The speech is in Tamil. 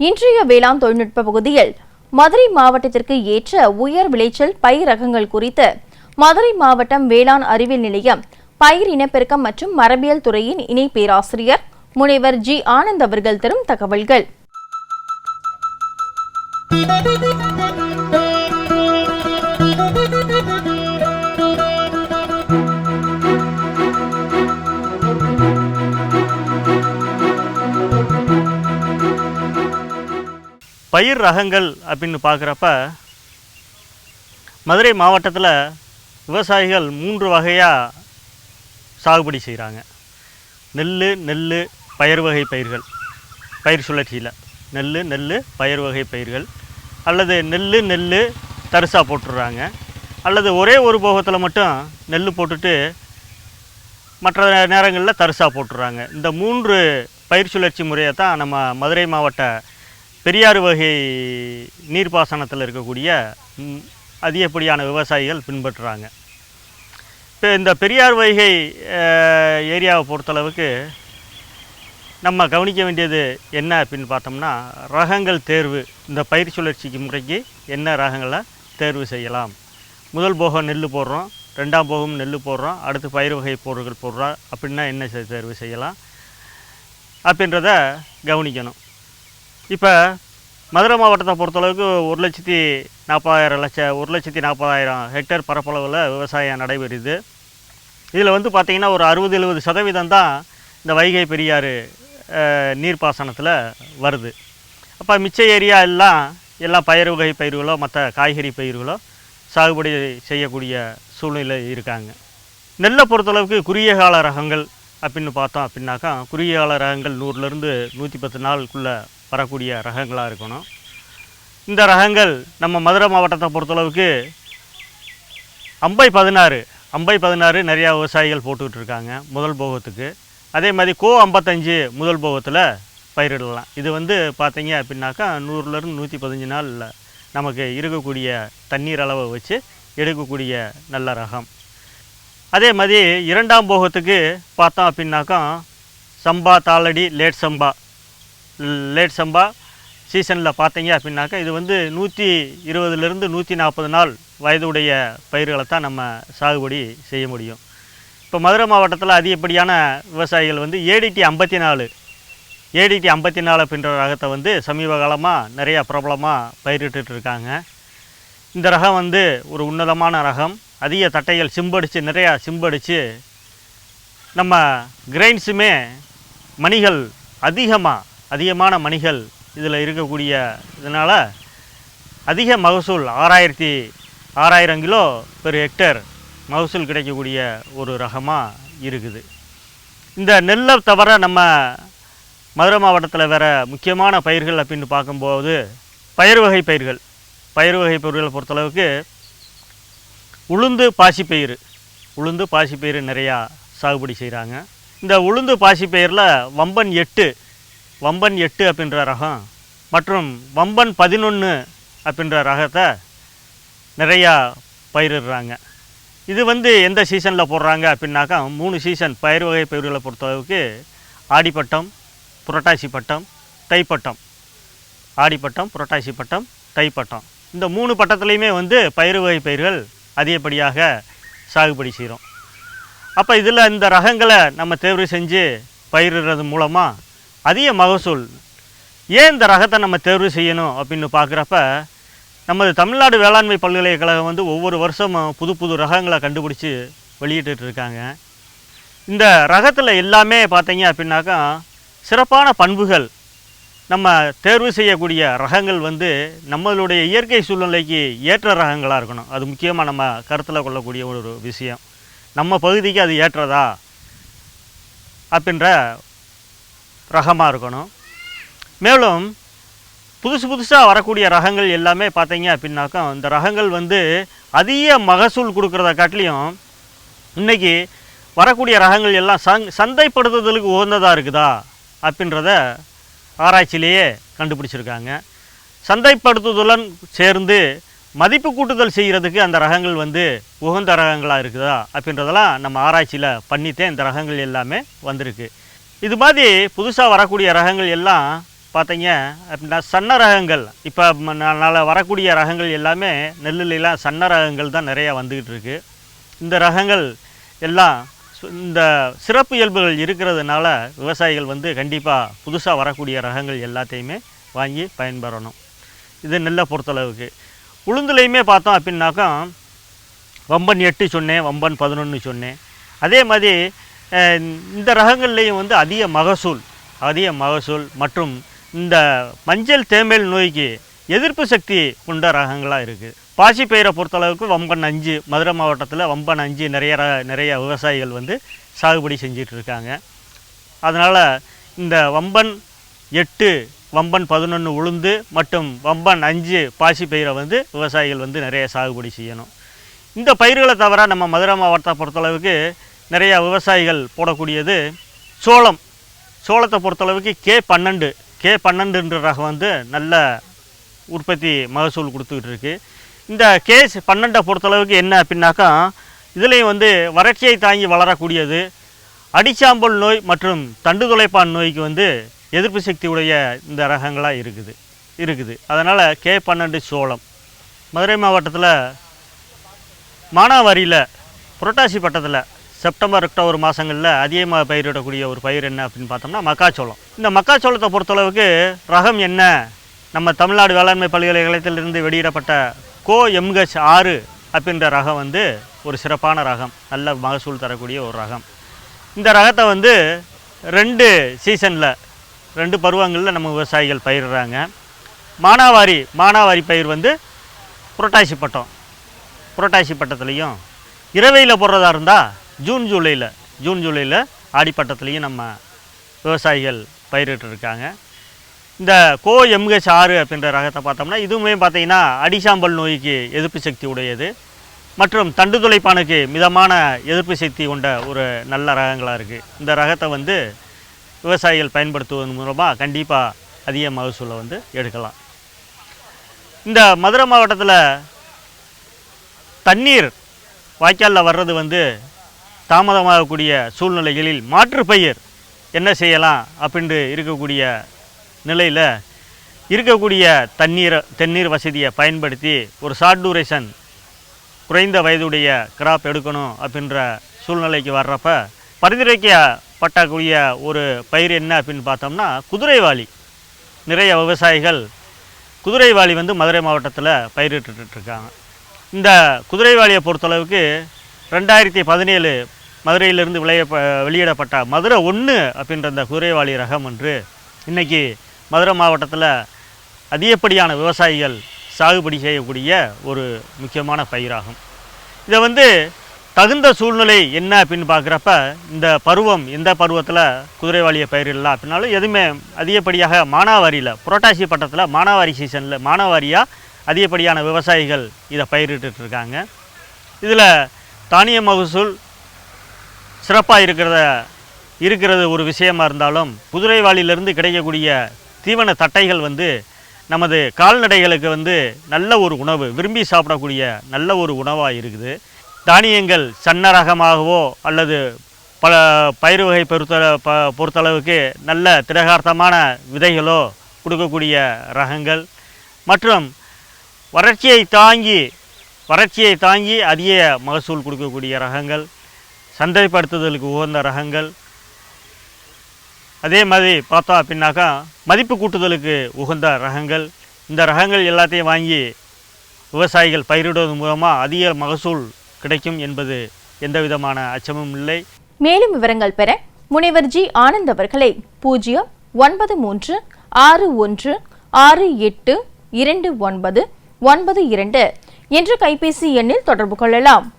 இன்றைய வேளாண் தொழில்நுட்ப பகுதியில் மதுரை மாவட்டத்திற்கு ஏற்ற உயர் விளைச்சல் பயிர் ரகங்கள் குறித்து மதுரை மாவட்டம் வேளாண் அறிவியல் நிலையம் பயிர் இனப்பெருக்கம் மற்றும் மரபியல் துறையின் இணை பேராசிரியர் முனைவர் ஜி ஆனந்த் அவர்கள் தரும் தகவல்கள். பயிர் ரகங்கள் அப்படின்னு பார்க்குறப்ப மதுரை மாவட்டத்தில் விவசாயிகள் மூன்று வகையாக சாகுபடி செய்கிறாங்க. நெல் நெல் பயிர் வகை பயிர்கள். பயிர் சுழற்சியில். நெல் நெல் பயிர் வகை பயிர்கள். அல்லது நெல் நெல் தரிசாக போட்டுடுறாங்க. அல்லது ஒரே ஒரு போகத்தில் மட்டும் நெல் போட்டுட்டு மற்ற நேரங்களில் தரிசாக போட்டுடுறாங்க. இந்த மூன்று பயிர் சுழற்சி முறையை தான் நம்ம மதுரை மாவட்ட பெரியாறு வகை நீர்ப்பாசனத்தில் இருக்கக்கூடிய அதிகப்படியான விவசாயிகள் பின்பற்றுறாங்க. இப்போ இந்த பெரியார் வைகை ஏரியாவை பொறுத்தளவுக்கு நம்ம கவனிக்க வேண்டியது என்ன அப்படின்னு பார்த்தோம்னா ரகங்கள் தேர்வு இந்த பயிர் சுழற்சிக்கு முறைக்கு என்ன ரகங்களை தேர்வு செய்யலாம். முதல் போகம் நெல் போடுறோம் ரெண்டாம் போகம் நெல் போடுறோம் அடுத்து பயிர் வகை பொருட்கள் போடுறோம் அப்படின்னா என்ன தேர்வு செய்யலாம் அப்படின்றத கவனிக்கணும். இப்போ மதுரை மாவட்டத்தை பொறுத்தளவுக்கு ஒரு லட்சத்தி நாற்பதாயிரம் லட்ச ஒரு லட்சத்தி நாற்பதாயிரம் ஹெக்டேர் பரப்பளவில் விவசாயம் நடைபெறுது. இதில் வந்து பார்த்திங்கன்னா ஒரு அறுபது எழுபது சதவீதம் தான் இந்த வைகை பெரியாறு நீர்ப்பாசனத்தில் வருது. அப்போ மிச்ச ஏரியா எல்லாம் எல்லாம் பயிர் வகை பயிர்களோ மற்ற காய்கறி பயிர்களோ சாகுபடி செய்யக்கூடிய சூழ்நிலை இருக்காங்க. நெல்லை பொறுத்தளவுக்கு குறுகிய கால ரகங்கள் அப்படின்னு பார்த்தோம் அப்படின்னாக்கா குறுகிய கால ரகங்கள் நூறுலேருந்து நூற்றி பத்து நாளுக்குள்ளே வரக்கூடிய ரகங்களாக இருக்கணும். இந்த ரகங்கள் நம்ம மதுரை மாவட்டத்தை பொறுத்தளவுக்கு அம்பை பதினாறு அம்பை பதினாறு நிறையா விவசாயிகள் போட்டுக்கிட்டு இருக்காங்க முதல் போகத்துக்கு. அதே மாதிரி கோ ஐம்பத்தஞ்சு முதல் போகத்தில் பயிரிடலாம். இது வந்து பார்த்தீங்க அப்படின்னாக்கா நூறுலேருந்து நூற்றி பதினஞ்சு நாளில் நமக்கு இருக்கக்கூடிய தண்ணீர் அளவை வச்சு எடுக்கக்கூடிய நல்ல ரகம். அதே மாதிரி இரண்டாம் போகத்துக்கு பார்த்தோம் அப்படின்னாக்கா சம்பா தாளடி லேட் சம்பா லேட் சம்பா சீசனில் பார்த்தீங்க அப்படின்னாக்கா இது வந்து நூற்றி இருபதுலேருந்து நூற்றி நாற்பது நாள் வயதுடைய பயிர்களை தான் நம்ம சாகுபடி செய்ய முடியும். இப்போ மதுரை மாவட்டத்தில் அதிகப்படியான விவசாயிகள் வந்து ஏடிடி ஐம்பத்தி நாலு ஏடிடி ஐம்பத்தி நாலு அப்படின்ற ரகத்தை வந்து சமீப காலமாக நிறையா பிரபலமாக பயிரிட்டு இருக்காங்க. இந்த ரகம் வந்து ஒரு உன்னதமான ரகம். அதிக தட்டைகள் சிம்படிச்சு நிறையா சிம்படிச்சு நம்ம கிரைன்ஸுமே மணிகள் அதிகமாக அதிகமான மணிகள் இதில் இருக்கக்கூடிய இதனால் அதிக மகசூல் ஆறாயிரத்தி ஆறாயிரம் கிலோ பெர் ஹெக்டர் மகசூல் கிடைக்கக்கூடிய ஒரு ரகமாக இருக்குது. இந்த நெல்லை தவிர நம்ம மதுரை மாவட்டத்தில் வேறு முக்கியமான பயிர்கள் அப்படின்னு பார்க்கும்போது பயிர் வகை பயிர்கள். பயிர் வகை பயிர்களை பொறுத்தளவுக்கு உளுந்து பாசிப்பயிறு. உளுந்து பாசிப்பயிறு நிறையா சாகுபடி செய்கிறாங்க. இந்த உளுந்து பாசிப்பயிரில் வம்பன் எட்டு வம்பன் எட்டு அப்படின்ற ரகம் மற்றும் வம்பன் பதினொன்று அப்படின்ற ரகத்தை நிறையா பயிரிடுறாங்க. இது வந்து எந்த சீசனில் போடுறாங்க அப்படின்னாக்கா மூணு சீசன் பயிர் வகை பயிர்களை பொறுத்தளவுக்கு ஆடிப்பட்டம் புரட்டாசி பட்டம் தைப்பட்டம். ஆடிப்பட்டம் புரட்டாசி பட்டம் தைப்பட்டம். இந்த மூணு பட்டத்துலேயுமே வந்து பயிர் வகை பயிர்கள் அதிகப்படியாக சாகுபடி செய்கிறோம். அப்போ இதில் இந்த ரகங்களை நம்ம தேர்வு செஞ்சு பயிரிடுறது மூலமாக அதிக மகசூல். ஏன் இந்த ரகத்தை நம்ம தேர்வு செய்யணும் அப்படின்னு பார்க்குறப்ப நமது தமிழ்நாடு வேளாண்மை பல்கலைக்கழகம் வந்து ஒவ்வொரு வருஷமும் புது புது ரகங்களை கண்டுபிடிச்சி வெளியிட்டு இருக்காங்க. இந்த ரகத்தில் எல்லாமே பார்த்தீங்க அப்படின்னாக்கா சிறப்பான பண்புகள். நம்ம தேர்வு செய்யக்கூடிய ரகங்கள் வந்து நம்மளுடைய இயற்கை சூழ்நிலைக்கு ஏற்ற ரகங்களாக இருக்கணும். அது முக்கியமாக நம்ம கருத்தில் கொள்ளக்கூடிய ஒரு விஷயம். நம்ம பகுதிக்கு அது ஏற்றதா? அப்படின்ற ரகமாக இருக்கணும். மேலும் புதுசு புதுசாக வரக்கூடிய ரகங்கள் எல்லாமே பார்த்தீங்க அப்படின்னாக்கா இந்த ரகங்கள் வந்து அதிக மகசூல் கொடுக்குறத காட்டிலையும் இன்றைக்கி வரக்கூடிய ரகங்கள் எல்லாம் சங் சந்தைப்படுத்துதலுக்கு உகந்ததாக இருக்குதா அப்படின்றத ஆராய்ச்சியிலேயே கண்டுபிடிச்சிருக்காங்க. சந்தைப்படுத்துதலுடன் சேர்ந்து மதிப்பு கூட்டுதல் செய்கிறதுக்கு அந்த ரகங்கள் வந்து உகந்த ரகங்களாக இருக்குதா அப்படின்றதெல்லாம் நம்ம ஆராய்ச்சியில் பண்ணித்தே இந்த ரகங்கள் எல்லாமே வந்திருக்கு. இது மாதிரி புதுசாக வரக்கூடிய ரகங்கள் எல்லாம் பார்த்தீங்க அப்படின்னா சன்ன ரகங்கள். இப்போ நால வரக்கூடிய ரகங்கள் எல்லாமே நெல்லுலாம் சன்ன ரகங்கள் தான் நிறையா வந்துக்கிட்டு இருக்குது இந்த ரகங்கள் எல்லாம் இந்த சிறப்பு இயல்புகள் இருக்கிறதுனால விவசாயிகள் வந்து கண்டிப்பாக புதுசாக வரக்கூடிய ரகங்கள் எல்லாத்தையுமே வாங்கி பயன்பெறணும். இது நெல்லை பொறுத்தளவுக்கு. உளுந்துலையுமே பார்த்தோம் அப்படின்னாக்கா வம்பன் எட்டு சொன்னேன் வம்பன் பதினொன்று சொன்னேன். அதே மாதிரி இந்த ரகங்கள்லேயும் வந்து அதிக மகசூல் அதிக மகசூல் மற்றும் இந்த மஞ்சள் தேமேல் நோய்க்கு எதிர்ப்பு சக்தி கொண்ட ரகங்களாக இருக்குது பாசி பயிரை பொறுத்தளவுக்கு வம்பன் அஞ்சு மதுரை மாவட்டத்தில் வம்பன் அஞ்சு நிறைய ர- நிறைய விவசாயிகள் வந்து சாகுபடி செஞ்சிட்டு இருக்காங்க. அதனால் இந்த வம்பன் எட்டு வம்பன் பதினொன்று உளுந்து மற்றும் வம்பன் அஞ்சு பாசி பயிரை வந்து விவசாயிகள் வந்து நிறைய சாகுபடி செய்யணும். இந்த பயிர்களை தவிர நம்ம மதுரை மாவட்டத்தை பொறுத்தளவுக்கு நிறையா விவசாயிகள் போடக்கூடியது சோளம். சோளத்தை பொறுத்தளவுக்கு கே பன்னெண்டு கே பன்னெண்டுன்ற ரகம் வந்து நல்ல உற்பத்தி மகசூல் கொடுத்துக்கிட்டு இருக்குது இந்த கே பன்னெண்டை பொறுத்தளவுக்கு என்ன அப்படின்னாக்கா இதுலேயும் வந்து வறட்சியை தாங்கி வளரக்கூடியது அடிச்சாம்பல் நோய் மற்றும் தண்டு துளைப்பான் நோய்க்கு வந்து எதிர்ப்பு சக்தி உடைய இந்த ரகங்களாக இருக்குது இருக்குது. அதனால் கே பன்னெண்டு சோளம். மதுரை மாவட்டத்தில் மானாவாரியில் புரட்டாசி பட்டத்தில் செப்டம்பர் அக்டோபர் மாதங்களில் அதிகமாக பயிரிடக்கூடிய ஒரு பயிர் என்ன அப்படின்னு பார்த்தோம்னா மக்காச்சோளம். இந்த மக்காச்சோளத்தை பொறுத்தளவுக்கு ரகம் என்ன? நம்ம தமிழ்நாடு வேளாண்மை பல்கலைக்கழகத்திலிருந்து வெளியிடப்பட்ட கோ எம்ஹெச் ஆறு அப்படின்ற ரகம் வந்து ஒரு சிறப்பான ரகம். நல்ல மகசூல் தரக்கூடிய ஒரு ரகம். இந்த ரகத்தை வந்து ரெண்டு சீசனில் ரெண்டு பருவங்களில் நம்ம விவசாயிகள் பயிரிடுறாங்க. மானாவாரி மானாவாரி பயிர் வந்து புரட்டாசி பட்டம். புரட்டாசி பட்டத்துலேயும் இரவையில் போடுறதா இருந்தால் ஜூன் ஜூலையில் ஜூன் ஜூலையில் ஆடிப்பட்டத்துலேயும் நம்ம விவசாயிகள் பயிரிட்டு இருக்காங்க இந்த கோ எம்ஹெச் ஆறு அப்படின்ற ரகத்தை பார்த்தோம்னா இதுவுமே பார்த்தீங்கன்னா அடிசாம்பல் நோய்க்கு எதிர்ப்பு சக்தி உடையது. மற்றும் தண்டு துளைப்பானுக்கு மிதமான எதிர்ப்பு சக்தி கொண்ட ஒரு நல்ல ரகங்களாக இருக்குது இந்த ரகத்தை வந்து விவசாயிகள் பயன்படுத்துவதன் மூலமாக கண்டிப்பாக அதிக மகசூலை வந்து எடுக்கலாம். இந்த மதுரை மாவட்டத்தில் தண்ணீர் வாய்க்காலில் வர்றது வந்து தாமதமாகக்கூடிய சூழ்நிலைகளில் மாற்று பயிர் என்ன செய்யலாம் அப்படின்ட்டு இருக்கக்கூடிய நிலையில் இருக்கக்கூடிய தண்ணீரை தண்ணீர் வசதியை பயன்படுத்தி ஒரு ஷார்ட் டூரேஷன் குறைந்த வயதுடைய கிராப் எடுக்கணும் அப்படின்ற சூழ்நிலைக்கு வர்றப்ப பரிந்துரைக்கப்பட்டக்கூடிய ஒரு பயிர் என்ன அப்படின்னு பார்த்தோம்னா குதிரைவாளி நிறைய விவசாயிகள் குதிரைவாளி வந்து மதுரை மாவட்டத்தில் பயிரிட்டுருக்காங்க இருக்காங்க. இந்த குதிரைவாளியை பொறுத்தளவுக்கு ரெண்டாயிரத்தி பதினேழு மதுரையிலிருந்து விளைய வெளியிடப்பட்ட மதுரை ஒன்று அப்படின்ற அந்த குதிரைவாளி ரகம் என்று இன்றைக்கி மதுரை மாவட்டத்தில் அதிகப்படியான விவசாயிகள் சாகுபடி செய்யக்கூடிய ஒரு முக்கியமான பயிராகும். இதை வந்து தகுந்த சூழ்நிலை என்ன அப்படின்னு பார்க்குறப்ப இந்த பருவம் எந்த பருவத்தில் குதிரைவாளியை பயிரிடலாம் அப்படின்னாலும் எதுவுமே அதிகப்படியாக மானாவாரியில் புரட்டாசி பட்டத்தில் மானாவாரி சீசனில் மானாவாரியாக அதிகப்படியான விவசாயிகள் இதை பயிரிட்டுருக்காங்க இருக்காங்க. இதில் தானிய மகசூல் சிறப்பாக இருக்கிறத இருக்கிறது ஒரு விஷயமாக இருந்தாலும் குதிரைவாளியிலிருந்து கிடைக்கக்கூடிய தீவன தட்டைகள் வந்து நமது கால்நடைகளுக்கு வந்து நல்ல ஒரு உணவு விரும்பி சாப்பிடக்கூடிய நல்ல ஒரு உணவாக இருக்குது. தானியங்கள் சன்ன ரகமாகவோ அல்லது பல பயிர் வகை பொறுத்த ப பொறுத்தளவுக்கு நல்ல திரகார்த்தமான விதைகளோ கொடுக்கக்கூடிய ரகங்கள். மற்றும் வறட்சியை தாங்கி வறட்சியை தாங்கி அதிக மகசூல் கொடுக்கக்கூடிய ரகங்கள் சந்தைப்படுத்துதலுக்கு உகந்த ரகங்கள். அதே மாதிரி பார்த்தா அப்படின்னாக்கா மதிப்பு கூட்டுதலுக்கு உகந்த ரகங்கள். இந்த ரகங்கள் எல்லாத்தையும் வாங்கி விவசாயிகள் பயிரிடுவதன் மூலமாக அதிக மகசூல் கிடைக்கும் என்பது எந்த விதமான அச்சமும் இல்லை. மேலும் விவரங்கள் பெற முனைவர் ஜி ஆனந்த் அவர்களை பூஜ்ஜியம் ஒன்பது மூன்று ஆறு ஒன்று ஆறு எட்டு இரண்டு ஒன்பது ஒன்பது இரண்டு என்ற கைபேசி எண்ணில் தொடர்பு கொள்ளலாம்.